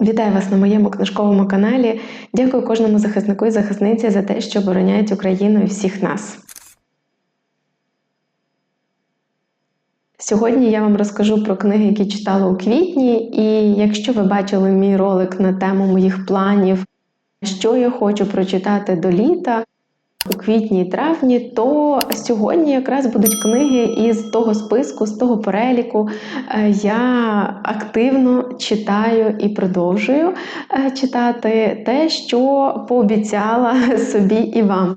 Вітаю вас на моєму книжковому каналі. Дякую кожному захиснику і захисниці за те, що обороняють Україну і всіх нас. Сьогодні я вам розкажу про книги, які читала у квітні, і якщо ви бачили мій ролик на тему моїх планів, що я хочу прочитати до літа у квітні і травні, то сьогодні якраз будуть книги із того списку, з того переліку. Е, Я активно читаю і продовжую е, читати те, що пообіцяла собі і вам.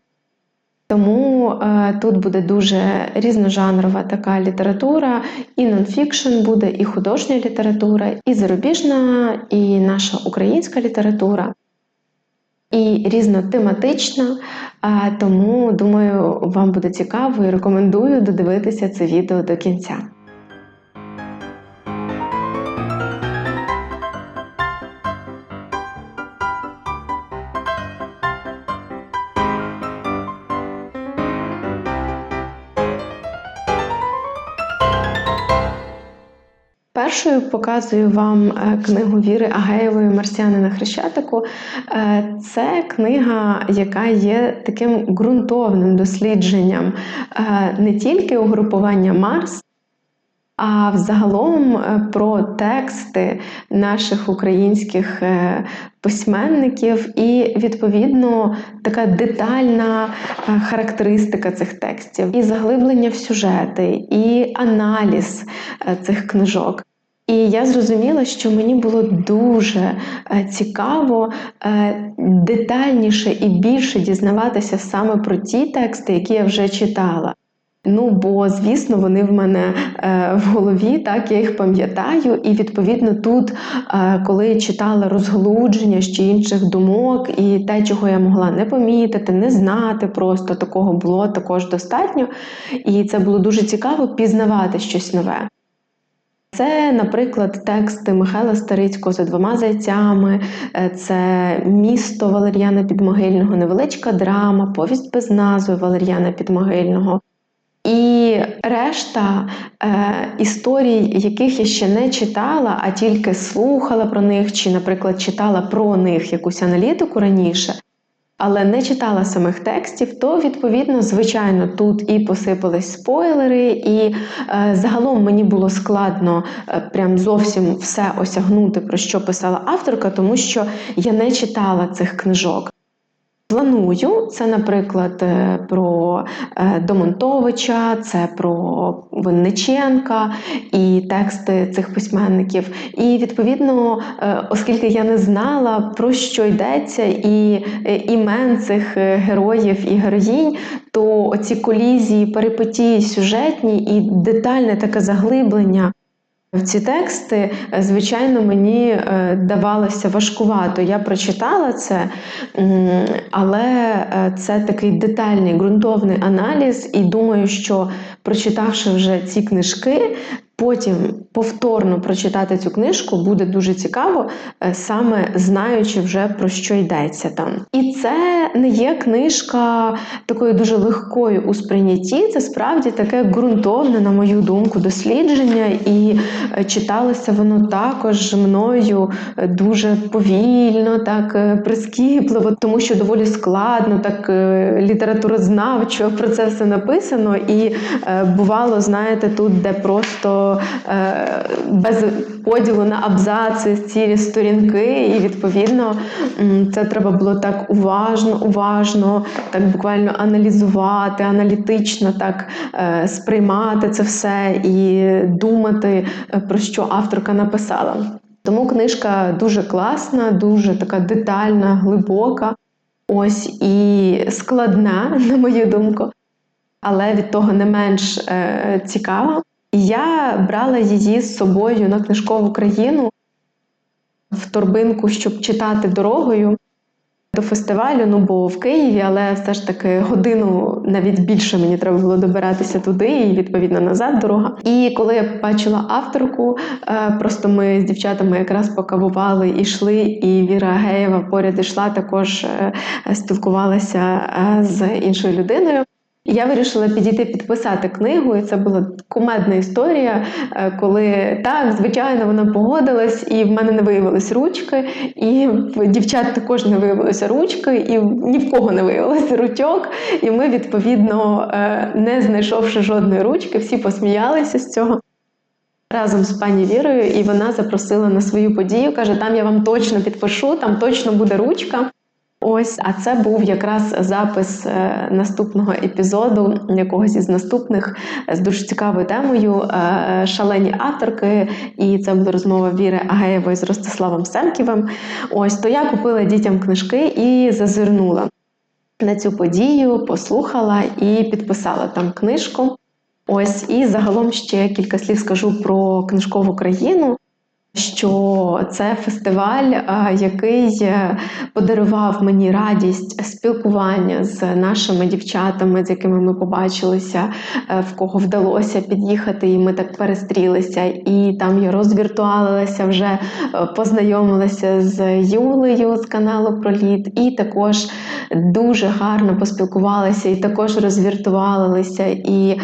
Тому е, тут буде дуже різножанрова така література, і нонфікшн буде, і художня література, і зарубіжна, і наша українська література, і різнотематична. Тому думаю, вам буде цікаво і рекомендую додивитися це відео до кінця. Першою показую вам е, книгу Віри Агеєвої Марсіани на Хрещатику. Е, Це книга, яка є таким ґрунтовним дослідженням е, не тільки угрупування Марс. А взагалом про тексти наших українських письменників, і, відповідно, така детальна характеристика цих текстів, і заглиблення в сюжети, і аналіз цих книжок. І я зрозуміла, що мені було дуже цікаво детальніше і більше дізнаватися саме про ті тексти, які я вже читала. Ну, бо, звісно, вони в мене е, в голові, так я їх пам'ятаю, і відповідно тут, е, коли читала розглудження ще інших думок, і те, чого я могла не помітити, не знати, просто такого було також достатньо. І це було дуже цікаво пізнавати щось нове. Це, наприклад, тексти Михайла Старицького за двома зайцями, е, це місто Валер'яна Підмогильного, невеличка драма, повість без назви Валер'яна Підмогильного. І решта е, історій, яких я ще не читала, а тільки слухала про них, чи, наприклад, читала про них якусь аналітику раніше, але не читала самих текстів, то, відповідно, звичайно, тут і посипались спойлери, і е, загалом мені було складно е, прям зовсім все осягнути, про що писала авторка, тому що я не читала цих книжок. Планую це, наприклад, е, про е, Домонтовича, це про Винниченка і тексти цих письменників. І відповідно, е, оскільки я не знала, про що йдеться, і імен цих героїв і героїнь, то оці колізії, перипетії сюжетні і детальне таке заглиблення. В ці тексти, звичайно, мені е, давалося важкувато. Я прочитала це, але е, це такий детальний ґрунтовний аналіз, і думаю, що прочитавши вже ці книжки, потім повторно прочитати цю книжку буде дуже цікаво, е, саме знаючи вже про що йдеться там. І це не є книжка такою дуже легкою у сприйнятті. Це справді таке ґрунтовне, на мою думку, дослідження, і е, читалося воно також мною е, дуже повільно, так прискіпливо, тому що доволі складно, так літературознавчо про це все написано. І бувало, знаєте, тут, де просто без поділу на абзаци цілі сторінки, і відповідно це треба було так уважно, уважно, так буквально аналізувати, аналітично так е, сприймати це все і думати, е, про що авторка написала. Тому книжка дуже класна, дуже така детальна, глибока, ось і складна, на мою думку, але від того не менш е, Я брала її з собою на книжкову країну в торбинку, щоб читати дорогою до фестивалю. Ну, бо в Києві, але все ж таки годину навіть більше мені треба було добиратися туди, і відповідно назад дорога. І коли я бачила авторку, е, просто ми з дівчатами якраз покавували і йшли, і Віра Геєва поряд ішла, також е, спілкувалася е, з іншою людиною. Я вирішила підійти підписати книгу, і це була кумедна історія, е, коли так, звичайно, вона погодилась, і в мене не виявилось ручки, і в дівчат також не виявилося ручки, і ні в кого не виявилося ручок. І ми, відповідно, е, не знайшовши жодної ручки, всі посміялися з цього. Разом з пані Вірою, і вона запросила на свою подію. каже: там я вам точно підпишу, там точно буде ручка. Ось, а це був якраз запис е, наступного епізоду, якогось із наступних з дуже цікавою темою е, шалені авторки. І це була розмова Віри Агеєвої з Ростиславом Семківим. Ось то я купила дітям книжки і зазирнула на цю подію, послухала і підписала там книжку. Ось і загалом ще кілька слів скажу про книжкову країну що це фестиваль, який е, подарував мені радість спілкування з нашими дівчатами, з якими ми побачилися, е, в кого вдалося під'їхати, і ми так перестрілися. І там я розвіртуалилася, вже е, познайомилася з Юлею з каналу Проліт, і також дуже гарно поспілкувалися, і також розвіртуалилися, і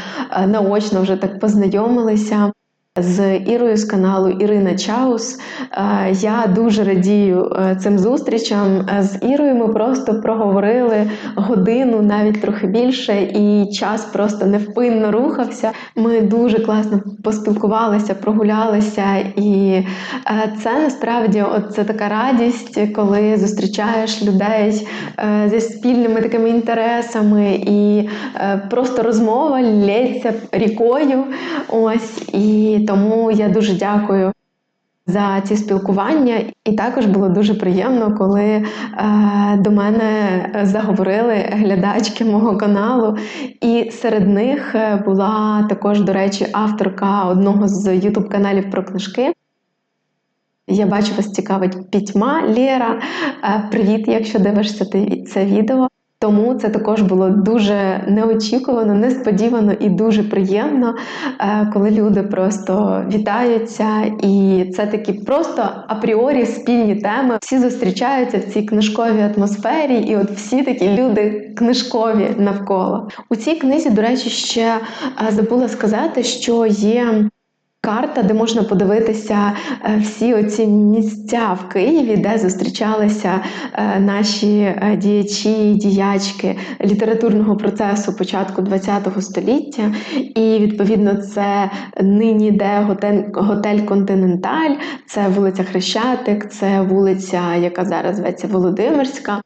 наочно вже так познайомилися з Ірою з каналу Ірина Чаус. Е, я дуже радію е, цим зустрічам. Е, з Ірою ми просто проговорили годину, навіть трохи більше, і час просто невпинно рухався. Ми дуже класно поспілкувалися, прогулялися, і це насправді от це така радість, коли зустрічаєш людей зі спільними такими інтересами, і просто розмова лється рікою. Ось і тому я дуже дякую. За ці спілкування, і також було дуже приємно, коли е, до мене заговорили глядачки мого каналу. І серед них е, була також, до речі, авторка одного з ютуб-каналів про книжки. Я бачу, вас цікавить пітьма Лєра. Е, привіт, якщо дивишся це відео. Тому це також було дуже неочікувано, несподівано і дуже приємно, е, коли люди просто вітаються, і це такі просто апріорі спільні теми. Всі зустрічаються в цій книжковій атмосфері, і от всі такі люди книжкові навколо. У цій книзі, до речі, ще е, забула сказати, що є карта, де можна подивитися е, всі оці місця в Києві, де зустрічалися е, наші е, діячі, діячки літературного процесу початку ХХ століття. І відповідно це нині де готель, Континенталь, це вулиця Хрещатик, це вулиця, яка зараз зветься Володимирська.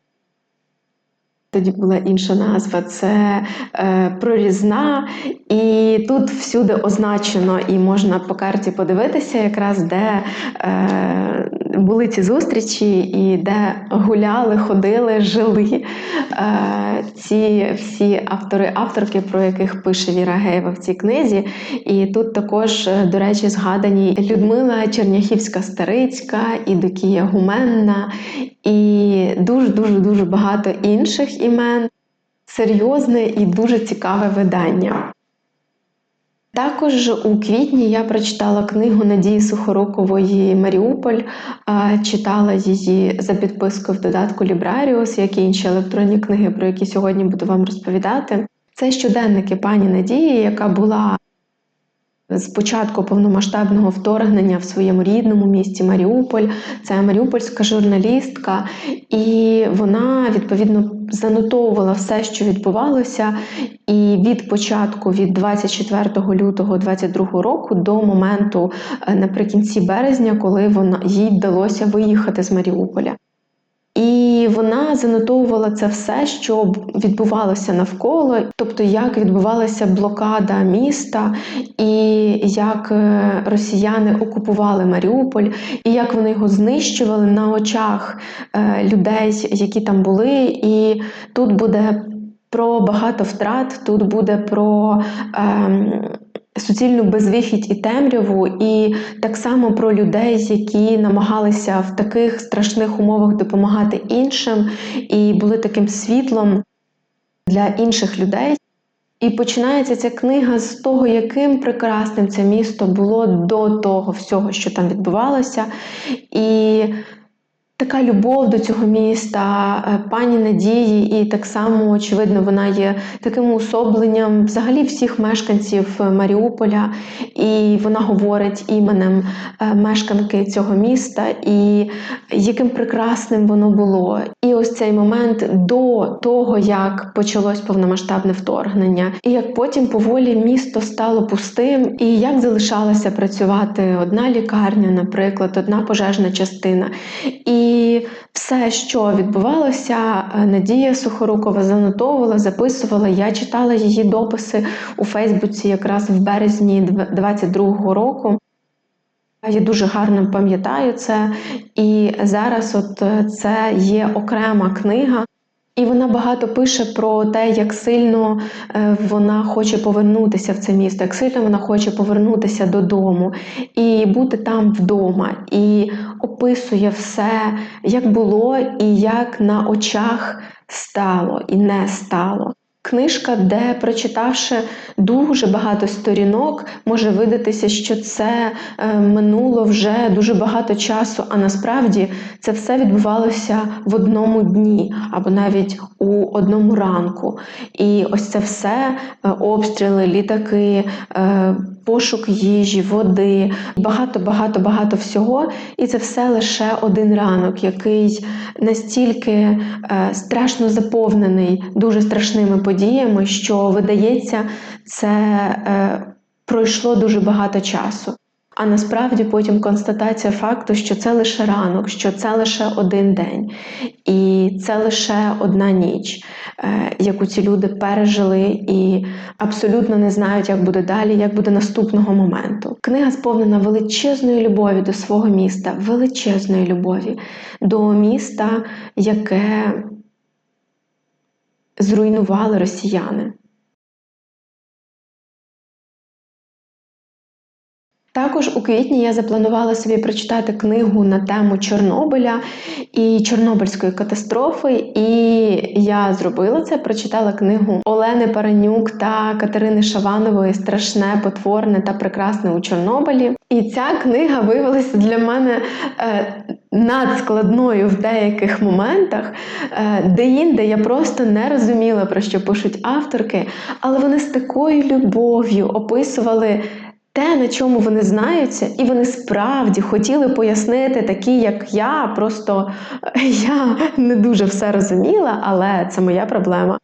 Тоді була інша назва. Це е, прорізна, і тут всюди означено, і можна по карті подивитися, якраз де е, були ці зустрічі, і де гуляли, ходили, жили е, ці всі автори, авторки, про яких пише Віра Геєва в цій книзі. І тут також, до речі, згадані Людмила Черняхівська Старицька, і Докія Гуменна, і дуже дуже дуже багато інших імен. Серйозне і дуже цікаве видання. Також у квітні я прочитала книгу Надії Сухорукової Маріуполь, читала її за підпискою в додатку Лібраріус, як і інші електронні книги, про які сьогодні буду вам розповідати. Це щоденники пані Надії, яка була з початку повномасштабного вторгнення в своєму рідному місті Маріуполь. Це Маріупольська журналістка, і вона відповідно занотовувала все, що відбувалося, і від початку, від 24 лютого 2022 року до моменту е, наприкінці березня, коли вона їй вдалося виїхати з Маріуполя. Вона занотовувала це все, що відбувалося навколо, тобто як відбувалася блокада міста, і як е, росіяни окупували Маріуполь, і як вони його знищували на очах е, людей, які там були. І тут буде про багато втрат, тут буде про. Ем, суцільну безвихідь і темряву, і так само про людей, які намагалися в таких страшних умовах допомагати іншим, і були таким світлом для інших людей. І починається ця книга з того, яким прекрасним це місто було до того всього, що там відбувалося. І така любов до цього міста, е, пані Надії, і так само, очевидно, вона є таким уособленням взагалі всіх мешканців Маріуполя, і вона говорить іменем е, мешканки цього міста, і яким прекрасним воно було. І ось цей момент до того, як почалось повномасштабне вторгнення, і як потім поволі місто стало пустим, і як залишалася працювати одна лікарня, наприклад, одна пожежна частина. І все, що відбувалося, е, Надія Сухорукова занотовувала, записувала. Я читала її дописи у Фейсбуці якраз в березні 22-го року. Я дуже гарно пам'ятаю це, і зараз от е, це є окрема книга. І вона багато пише про те, як сильно е, вона хоче повернутися в це місто, як сильно вона хоче повернутися додому і бути там вдома, і описує все, як було, і як на очах стало і не стало. Книжка, де, прочитавши дуже багато сторінок, може видатися, що це е, минуло вже дуже багато часу, а насправді це все відбувалося в одному дні або навіть у одному ранку. І ось це все е, обстріли, літаки. Е, пошук їжі, води, багато, багато, багато всього. І це все лише один ранок, який настільки страшно заповнений дуже страшними подіями, що видається, це е, пройшло дуже багато часу. А насправді потім констатація факту, що це лише ранок, що це лише один день, і це лише одна ніч, е, яку ці люди пережили і абсолютно не знають, як буде далі, як буде наступного моменту. Книга сповнена величезної любові до свого міста, величезної любові до міста, яке зруйнували росіяни. Також у квітні я запланувала собі прочитати книгу на тему Чорнобиля і Чорнобильської катастрофи, і я зробила це, прочитала книгу Олени Паранюк та Катерини Шаванової Страшне, потворне та прекрасне у Чорнобилі. І ця книга виявилася для мене е, надскладною в деяких моментах, е, де-інде я просто не розуміла, про що пишуть авторки, але вони з такою любов'ю описували те, на чому вони знаються, і вони справді хотіли пояснити, такі, як я, просто я не дуже все розуміла, але це моя проблема.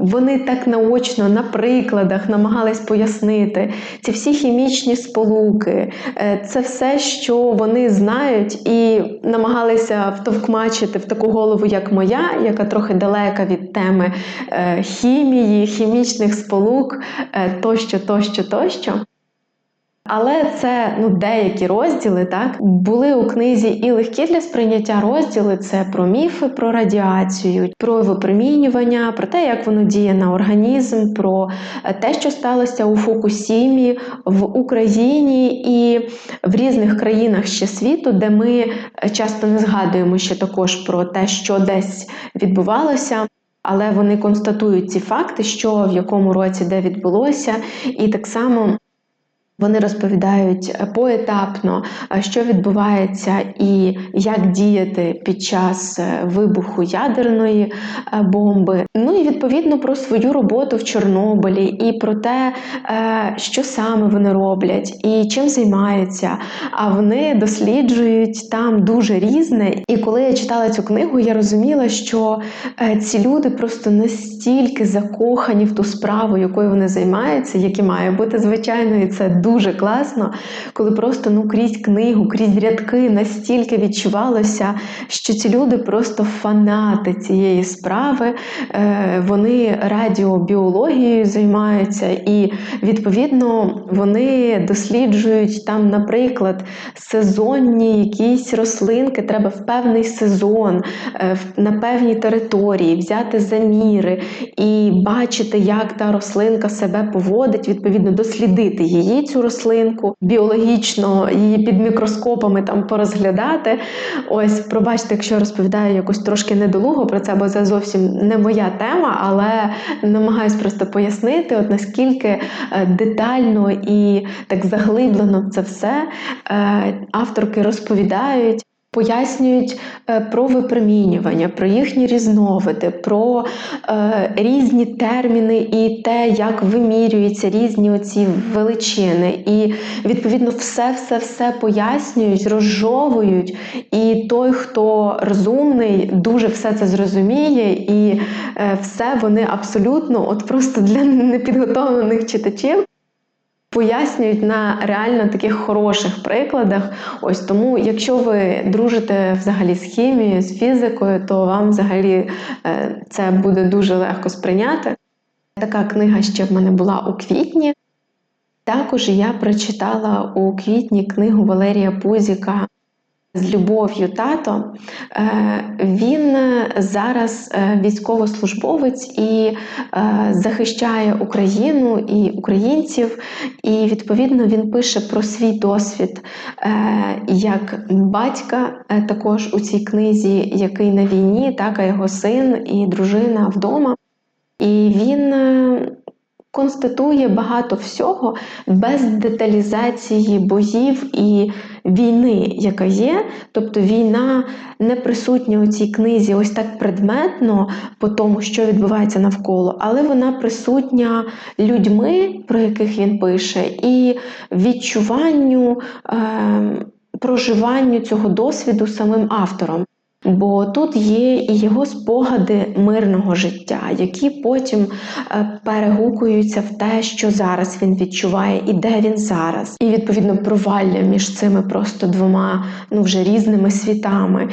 Вони так наочно на прикладах намагались пояснити ці всі хімічні сполуки, е, це все, що вони знають, і намагалися втовкмачити в таку голову, як моя, яка трохи далека від теми е, хімії, хімічних сполук е, тощо, тощо, тощо. Але це ну деякі розділи так були у книзі і легкі для сприйняття розділи це про міфи, про радіацію, про випромінювання, про те, як воно діє на організм, про е, те, що сталося у Фукусімі в Україні і в різних країнах ще світу, де ми е, часто не згадуємо ще також про те, що десь відбувалося. Але вони констатують ці факти, що в якому році де відбулося, і так само вони розповідають е, поетапно, е, що відбувається і як діяти під час е, вибуху ядерної бомби. Ну і відповідно про свою роботу в Чорнобилі, і про те, що саме вони роблять і чим займаються. А вони досліджують там дуже різне. І коли я читала цю книгу, я розуміла, що ці люди просто настільки закохані в ту справу, якою вони займаються, які має бути звичайно, і це дуже класно, коли просто ну крізь книгу, крізь рядки настільки відчувалося, що ці люди просто фанати цієї справи, е, вони радіобіологією займаються, і відповідно вони досліджують там, наприклад, сезонні якісь рослинки, треба в певний сезон, е, на певній території взяти заміри і бачити, як та рослинка себе поводить, відповідно, дослідити її цю рослинку, біологічно її під мікроскопами там порозглядати. Ось, пробачте, якщо розповідаю якось трошки недолуго про це, бо це зовсім не моя тема, але намагаюсь просто пояснити, от наскільки е, детально і так заглиблено це все е, авторки розповідають. Пояснюють е, про випромінювання, про їхні різновиди, про е, різні терміни і те, як вимірюються різні оці величини. І відповідно все-все-все пояснюють, розжовують. І той, хто розумний, дуже все це зрозуміє, і е, все вони абсолютно, от просто для непідготовлених читачів пояснюють на реально таких хороших прикладах. Ось тому, якщо ви дружите взагалі з хімією, з фізикою, то вам взагалі е, це буде дуже легко сприйняти. Така книга ще в мене була у квітні. Також я прочитала у квітні книгу Валерія Пузіка з любов'ю тато. Е, він зараз е, військовослужбовець і е, захищає Україну і українців. І відповідно він пише про свій досвід як батька, також у цій книзі, який на війні, так а його син і дружина вдома. І він констатує багато всього без деталізації боїв і війни, яка є. Тобто війна не присутня у цій книзі ось так предметно по тому, що відбувається навколо, але вона присутня людьми, про яких він пише, і відчуванню. Е Проживанню цього досвіду самим автором. Бо тут є і його спогади мирного життя, які потім е, перегукуються в те, що зараз він відчуває, і де він зараз, і відповідно провалля між цими просто двома ну вже різними світами.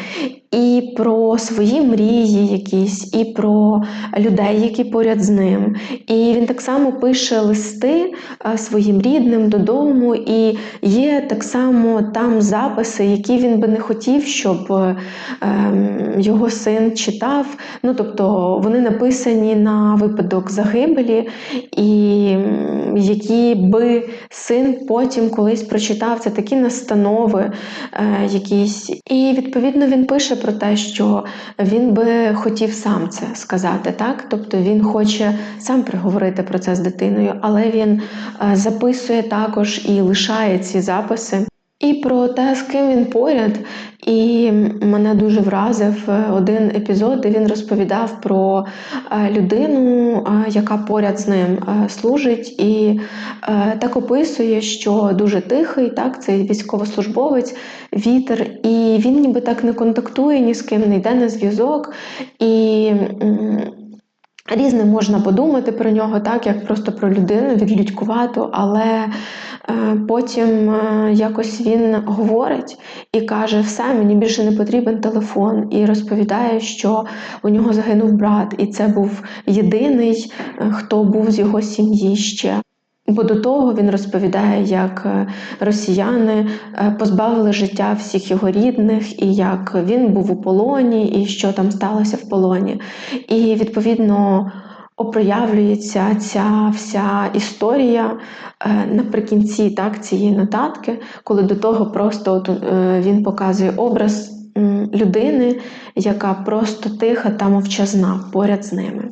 І про свої мрії, якісь, і про людей, які поряд з ним. І він так само пише листи е, своїм рідним додому, і є так само там записи, які він би не хотів, щоб е, його син читав. Ну, тобто вони написані на випадок загибелі, і які би син потім колись прочитав. Це такі настанови е, якісь. І відповідно він пише про те, що він би хотів сам це сказати, так? Тобто він хоче сам приговорити про це з дитиною, але він е, записує також і лишає ці записи. І про те, з ким він поряд, і мене дуже вразив е, один епізод, де він розповідав про е, людину, яка поряд з ним служить, і так описує, що дуже тихий, так, цей військовослужбовець, вітер, і він ніби так не контактує ні з ким, не йде на зв'язок. і Різне можна подумати про нього, так як просто про людину відлюдькувату, але е, потім е, якось він говорить і каже: все, мені більше не потрібен телефон, і розповідає, що у нього загинув брат, і це був єдиний, е, хто був з його сім'ї ще. Бо до того він розповідає, як е, росіяни е, позбавили життя всіх його рідних, і як він був у полоні, і що там сталося в полоні. І відповідно опроявлюється ця вся історія е, наприкінці так, цієї нотатки, коли до того просто він показує образ людини, яка просто тиха та мовчазна поряд з ними.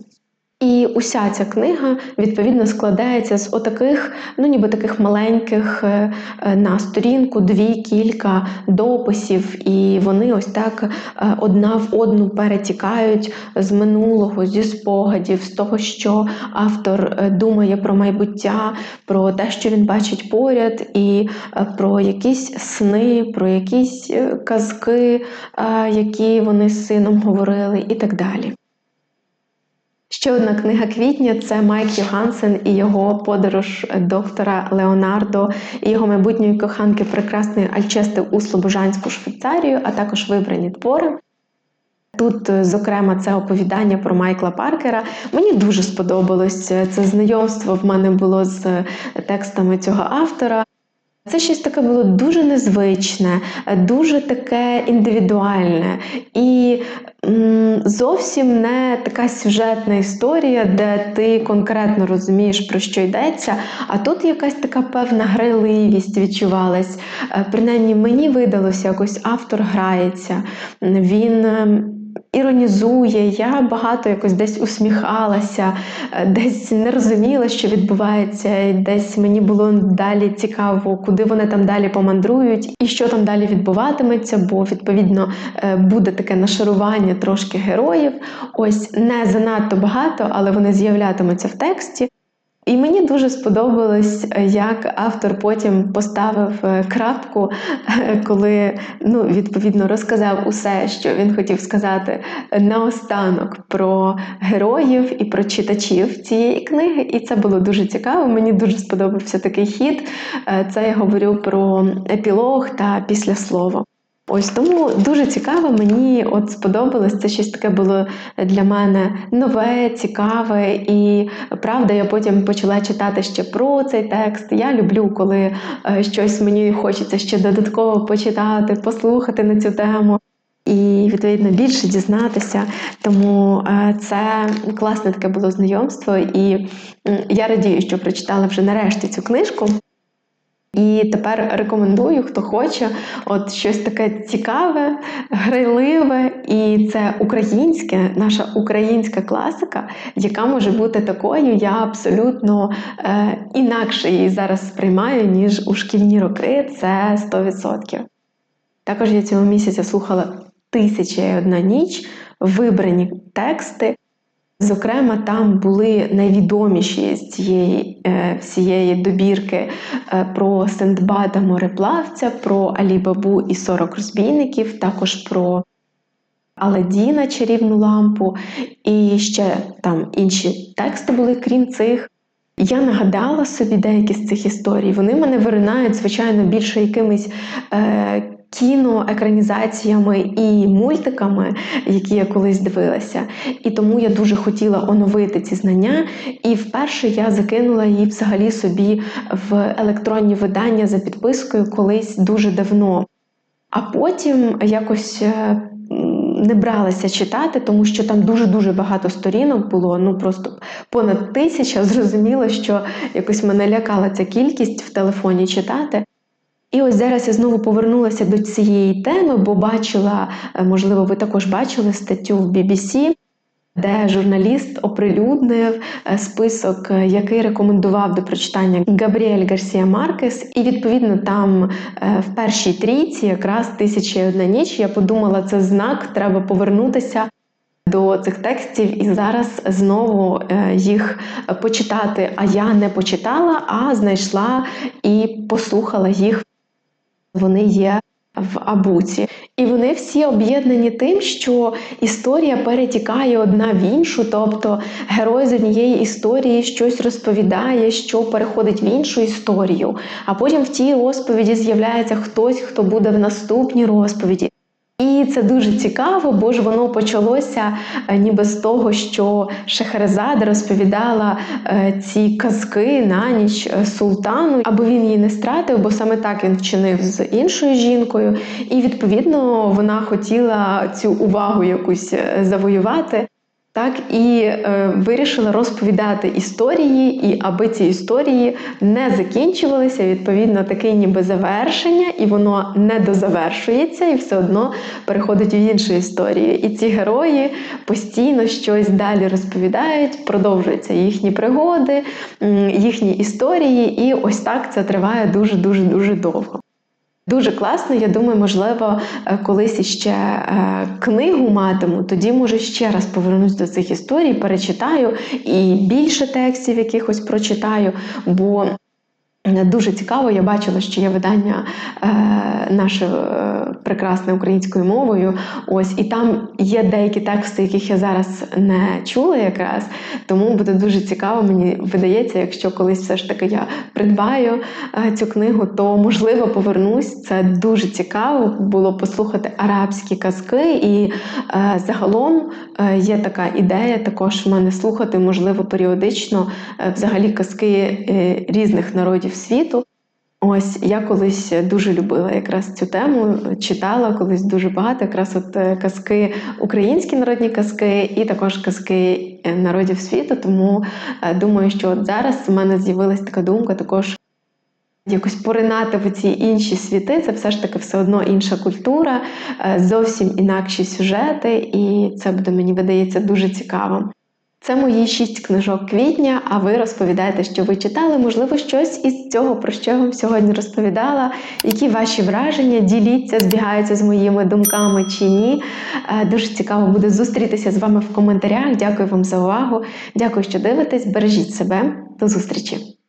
І уся ця книга відповідно складається з отаких, ну ніби таких маленьких е, е, на сторінку, дві кілька дописів, і вони ось так е, одна в одну перетікають з минулого, зі спогадів, з того, що автор думає про майбуття, про те, що він бачить поряд, і про якісь сни, про якісь казки, які вони з сином говорили, і так далі. Ще одна книга квітня це Майк Йогансен і його подорож доктора Леонардо і його майбутньої коханки прекрасної Альчести у Слобожанську Швейцарію, а також вибрані твори. Тут, зокрема, це оповідання про Майкла Паркера. Мені дуже сподобалось це знайомство в мене було з текстами цього автора. Це щось таке було дуже незвичне, дуже таке індивідуальне і зовсім не така сюжетна історія, де ти конкретно розумієш, про що йдеться. А тут якась така певна грайливість відчувалась. Е, принаймні, мені видалося, якось автор грається. Він ем, іронізує. Я багато якось десь усміхалася, е, десь не розуміла, що відбувається, десь мені було далі цікаво, куди вони там далі помандрують і що там далі відбуватиметься, бо відповідно е, буде таке нашарування трошки героїв. Ось не занадто багато, але вони з'являтимуться в тексті. І мені дуже сподобалось, як автор потім поставив е, крапку, е, коли ну, відповідно розказав усе, що він хотів сказати наостанок про героїв і про читачів цієї книги. І це було дуже цікаво. Мені дуже сподобався такий хід. Е, це я говорю про епілог та післяслово. Ось тому дуже цікаво, мені от сподобалось. Це щось таке було для мене нове, цікаве, і правда, я потім почала читати ще про цей текст. Я люблю, коли е, щось мені хочеться ще додатково почитати, послухати на цю тему. І відповідно більше дізнатися, тому е, це класне таке було знайомство, і я радію, що прочитала вже нарешті цю книжку. І тепер рекомендую, хто хоче, от щось таке цікаве, грайливе, і це українське, наша українська класика, яка може бути такою. Я абсолютно е, інакше її зараз сприймаю, ніж у шкільні роки. Це 100%. Також я цього місяця слухала тисяча і одна ніч, вибрані тексти. Зокрема, там були найвідоміші з цієї е, всієї добірки е, про Сендбада мореплавця, про Алібабу і 40 розбійників, також про Аладдіна чарівну лампу, і ще там інші тексти були, крім цих. Я нагадала собі деякі з цих історій. Вони мене виринають, звичайно, більше якимись е, кіноекранізаціями і мультиками, які я колись дивилася. І тому я дуже хотіла оновити ці знання. І вперше я закинула її взагалі собі в електронні видання за підпискою колись дуже давно. А потім якось. Е, не бралася читати, тому що там дуже-дуже багато сторінок було, ну просто понад тисяча. Зрозуміло, що якось мене лякала ця кількість в телефоні читати. І ось зараз я знову повернулася до цієї теми, бо бачила, е, можливо, ви також бачили статтю в BBC, де журналіст оприлюднив е, список, е, який рекомендував до прочитання Габріель Гарсія Маркес. І відповідно там в першій трійці, якраз тисяча і одна ніч, я подумала, це знак, треба повернутися. До цих текстів і зараз знову їх почитати. А я не почитала, а знайшла і послухала їх вони є в Абуці. І вони всі об'єднані тим, що історія перетікає одна в іншу, тобто герой з однієї історії щось розповідає, що переходить в іншу історію. А потім в тій розповіді з'являється хтось, хто буде в наступній розповіді. І це дуже цікаво, бо ж воно почалося е, ніби з того, що Шехерезада розповідала е, ці казки на ніч е, султану, аби він її не стратив, бо саме так він вчинив з іншою жінкою. І відповідно вона хотіла цю увагу якусь завоювати. Так і е, вирішила розповідати історії, і аби ці історії не закінчувалися, відповідно, таке ніби завершення, і воно не дозавершується, і все одно переходить в іншу історію. І ці герої постійно щось далі розповідають, продовжуються їхні пригоди, їхні історії, і ось так це триває дуже дуже дуже довго. Дуже класно, я думаю, можливо, е, колись іще е, книгу матиму, тоді, може, ще раз повернусь до цих історій, перечитаю і більше текстів якихось прочитаю. бо Дуже цікаво, я бачила, що є видання е, наше е, прекрасне українською мовою. Ось і там є деякі тексти, яких я зараз не чула, якраз тому буде дуже цікаво. Мені видається, якщо колись все ж таки я придбаю е, цю книгу, то можливо повернусь. Це дуже цікаво було послухати арабські казки, і е, загалом е, є така ідея також в мене слухати, можливо, періодично е, взагалі казки е, різних народів світу. Ось я колись дуже любила якраз цю тему, читала колись дуже багато, якраз от е, казки, українські народні казки, і також казки е, народів світу. Тому е, думаю, що от зараз в мене з'явилась така думка також Якось поринати в ці інші світи, це все ж таки все одно інша культура, зовсім інакші сюжети, і це буде, мені видається, дуже цікаво. Це мої шість книжок квітня. А ви розповідаєте, що ви читали? Можливо, щось із цього, про що я вам сьогодні розповідала. Які ваші враження? Діліться, збігаються з моїми думками чи ні. Е, Дуже цікаво буде зустрітися з вами в коментарях. Дякую вам за увагу. Дякую, що дивитесь. Бережіть себе. До зустрічі!